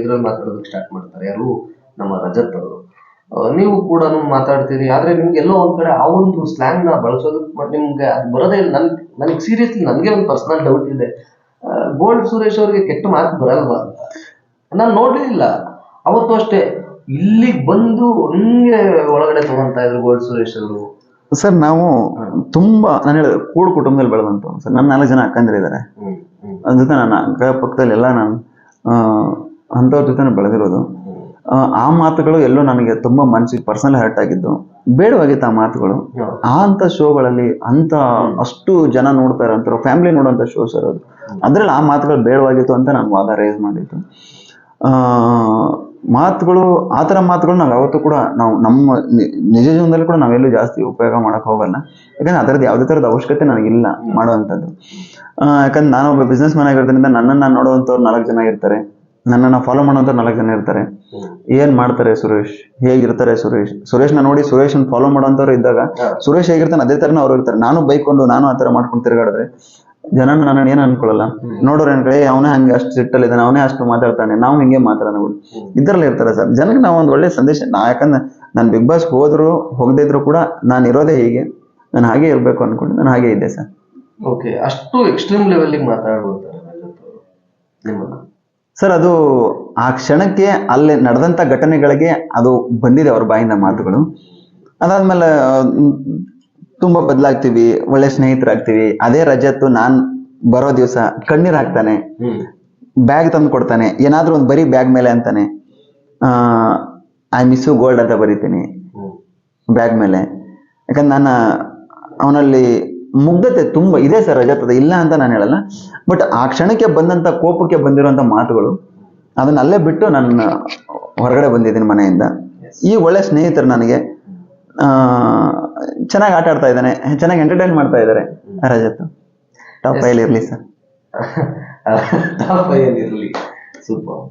ಇದ್ರಲ್ಲಿ ಮಾತಾಡೋದಕ್ಕೆ ಸ್ಟಾರ್ಟ್ ಮಾಡ್ತಾರೆ. ಯಾರು? ನಮ್ಮ ರಜತ್ ಅವರು. ನೀವು ಕೂಡ ಮಾತಾಡ್ತೀರಿ. ಆದ್ರೆ ನಿಮ್ಗೆ ಎಲ್ಲೋ ಒಂದ್ ಕಡೆ ಆ ಒಂದು ಸ್ಲ್ಯಾಂಗ್ನ ಬಳಸೋದಕ್ಕೆ ನಿಮ್ಗೆ ಅದು ಬರೋದೇ ಇಲ್ಲ. ನನ್ ನನಗೆ ಸೀರಿಯಸ್ಲಿ ನನಗೆ ಒಂದು ಪರ್ಸನಲ್ ಡೌಟ್ ಇದೆ. ಗೋಲ್ಡ್ ಸುರೇಶ್ ಅವ್ರಿಗೆ ಕೆಟ್ಟ ಮಾತು ಬರಲ್ವಾ ಅಂತ. ನಾನು ನೋಡ್ಲಿಲ್ಲ. ಅವತ್ತು ಅಷ್ಟೇ ಇಲ್ಲಿಗೆ ಬಂದು ಹಂಗೆ ಒಳಗಡೆ ತಗೊಂತಾ ಇದ್ರು ಗೋಲ್ಡ್ ಸುರೇಶ್ ಅವರು. ಸರ್ ನಾವು ತುಂಬಾ ನಾನು ಹೇಳಿದೆ ಕೂಡು ಕುಟುಂಬದಲ್ಲಿ ಬೆಳೆದಂತ ಸರ್ ನನ್ನ ನಾಲ್ಕು ಜನ ಅಕ್ಕಂದ್ರೆ ಇದ್ದಾರೆ ಅದ್ರ ಜೊತೆ ನನ್ನ ಅಕ್ಕ ಪಕ್ಕದಲ್ಲಿ ಎಲ್ಲ ನಾನು ಅಂಥವ್ರ ಜೊತೆ ಬೆಳೆದಿರೋದು. ಆ, ಆ ಮಾತುಗಳು ಎಲ್ಲೋ ನನಗೆ ತುಂಬಾ ಮನಸ್ಸಿಗೆ ಪರ್ಸನಲ್ ಹರ್ಟ್ ಆಗಿದ್ದು. ಬೇಡವಾಗಿತ್ತು ಆ ಮಾತುಗಳು. ಆ ಅಂತ ಶೋಗಳಲ್ಲಿ ಅಂತ ಅಷ್ಟು ಜನ ನೋಡ್ತಾ ಅಂತಾರೋ ಫ್ಯಾಮಿಲಿ ನೋಡುವಂಥ ಶೋ ಸರ್ ಅದು ಅದ್ರಲ್ಲಿ ಆ ಮಾತುಗಳು ಬೇಡವಾಗಿತ್ತು ಅಂತ ನಾನು ವಾದ ರೈಸ್ ಮಾಡಿದ್ದು. ಆ, ಮಾತುಗಳು ಆ ಥರ ಮಾತುಗಳು ನಾವು ಯಾವತ್ತೂ ಕೂಡ ನಾವು ನಮ್ಮ ನಿಜ ಜೀವನದಲ್ಲಿ ಕೂಡ ನಾವೆಲ್ಲೂ ಜಾಸ್ತಿ ಉಪಯೋಗ ಮಾಡಕ್ ಹೋಗಲ್ಲ. ಯಾಕಂದ್ರೆ ಅದರದ್ದು ಯಾವುದೇ ಥರದ ಅವಶ್ಯಕತೆ ನನಗಿಲ್ಲ ಮಾಡುವಂಥದ್ದು. ಆ, ಯಾಕಂದ್ರೆ ನಾನೊಬ್ಬ ಬಿಸ್ನೆಸ್ ಮ್ಯಾನ್ ಆಗಿರೋದ್ರಿಂದ ನನ್ನನ್ನು ನೋಡುವಂಥವ್ರು ನಾಲ್ಕು ಜನ ಇರ್ತಾರೆ. ನನ್ನನ್ನು ಫಾಲೋ ಮಾಡುವಂಥವ್ರು ನಾಲ್ಕು ಜನ ಇರ್ತಾರೆ. ಏನ್ ಮಾಡ್ತಾರೆ ಸುರೇಶ್? ಹೇಗಿರ್ತಾರೆ ಸುರೇಶ್? ಸುರೇಶ್ನ ನೋಡಿ ಸುರೇಶ್ ಫಾಲೋ ಮಾಡೋಂಥವ್ರು ಇದ್ದಾಗ. ಸುರೇಶ್ ಹೇಗಿರ್ತಾನೆ ಅದೇ ಥರನೇ ಅವ್ರು ಇರ್ತಾರೆ. ನಾನು ಬೈಕೊಂಡು ನಾನು ಆ ಥರ ಮಾಡ್ಕೊಂಡು ತಿರುಗಾಡಿದ್ರೆ ಜನ ನನ್ನ ಏನು ಅನ್ಕೊಳ್ಳಲ್ಲ. ನೋಡೋರು ಅನ್ಕೊಳ್ಳಿ ಅವನೇ ಹಂಗೆ ಅಷ್ಟು ಸಿಟ್ಟಲ್ಲಿದ್ದಾನೆ ಅವನೇ ಅಷ್ಟು ಮಾತಾಡ್ತಾನೆ ನಾವು ಹಿಂಗೆ ಮಾತಾಡೋಣ ಬಿಡು. ಇದ್ರಲ್ಲಿ ಇರ್ತಾರೆ ಸರ್. ಜನಕ್ಕೆ ನಾವು ಒಂದು ಒಳ್ಳೆ ಸಂದೇಶ ನಾ ಯಾಕಂದ್ರೆ ನಾನು ಬಿಗ್ ಬಾಸ್ ಹೋದ್ರು ಹೋಗದೇ ಇದ್ರು ಕೂಡ ನಾನು ಇರೋದೇ ಹೀಗೆ. ನಾನು ಹಾಗೆ ಇರಬೇಕು ಅನ್ಕೊಂಡು ನಾನು ಹಾಗೆ ಇದ್ದೆ ಸರ್. ಓಕೆ ಅಷ್ಟು ಎಕ್ಸ್ಟ್ರೀಮ್ ಲೆವೆಲ್ಗೆ ನಿಮ್ಮನ್ನ ಸರ್ ಅದು ಆ ಕ್ಷಣಕ್ಕೆ ಅಲ್ಲಿ ನಡೆದಂಥ ಘಟನೆಗಳಿಗೆ ಅದು ಬಂದಿದೆ ಅವ್ರ ಬಾಯಿಂದ ಮಾತುಗಳು. ಅದಾದ್ಮೇಲೆ ತುಂಬ ಬದಲಾಗ್ತೀವಿ ಒಳ್ಳೆ ಸ್ನೇಹಿತರಾಗ್ತೀವಿ ಅದೇ ರಜತ್ತು ನಾನು ಬರೋ ದಿವಸ ಕಣ್ಣೀರ್ ಹಾಕ್ತಾನೆ ಬ್ಯಾಗ್ ತಂದು ಕೊಡ್ತಾನೆ ಏನಾದರೂ ಒಂದು ಬರೀ ಬ್ಯಾಗ್ ಮೇಲೆ ಅಂತಾನೆ ಐ ಮಿಸ್ ಯು ಗೋಲ್ಡ್ ಅಂತ ಬರಿತೀನಿ ಬ್ಯಾಗ್ ಮೇಲೆ. ಯಾಕಂದ್ರೆ ನಾನು ಅವನಲ್ಲಿ ಮುಗ್ಧತೆ ತುಂಬ ಇದೆ ಸರ್ ರಜತದ ಇಲ್ಲ ಅಂತ ನಾನು ಹೇಳಲ್ಲ. ಬಟ್ ಆ ಕ್ಷಣಕ್ಕೆ ಬಂದಂಥ ಕೋಪಕ್ಕೆ ಬಂದಿರುವಂಥ ಮಾತುಗಳು, ಅದನ್ನ ಅಲ್ಲೇ ಬಿಟ್ಟು ನನ್ನ ಹೊರಗಡೆ ಬಂದಿದ್ದೀನಿ ಮನೆಯಿಂದ. ಈ ಒಳ್ಳೆ ಸ್ನೇಹಿತರು ನನಗೆ ಚೆನ್ನಾಗಿ ಆಟ ಆಡ್ತಾ ಇದ್ದಾನೆ, ಚೆನ್ನಾಗಿ ಎಂಟರ್ಟೈನ್ ಮಾಡ್ತಾ ಇದ್ದಾರೆ. ರಜತ್ ಟಾಪ್ ಫೈಲ್ ಇರಲಿ ಸರ್. ಟಾಪ್ ಫೈಲ್ ಇರ್ಲಿ. ಸೂಪರ್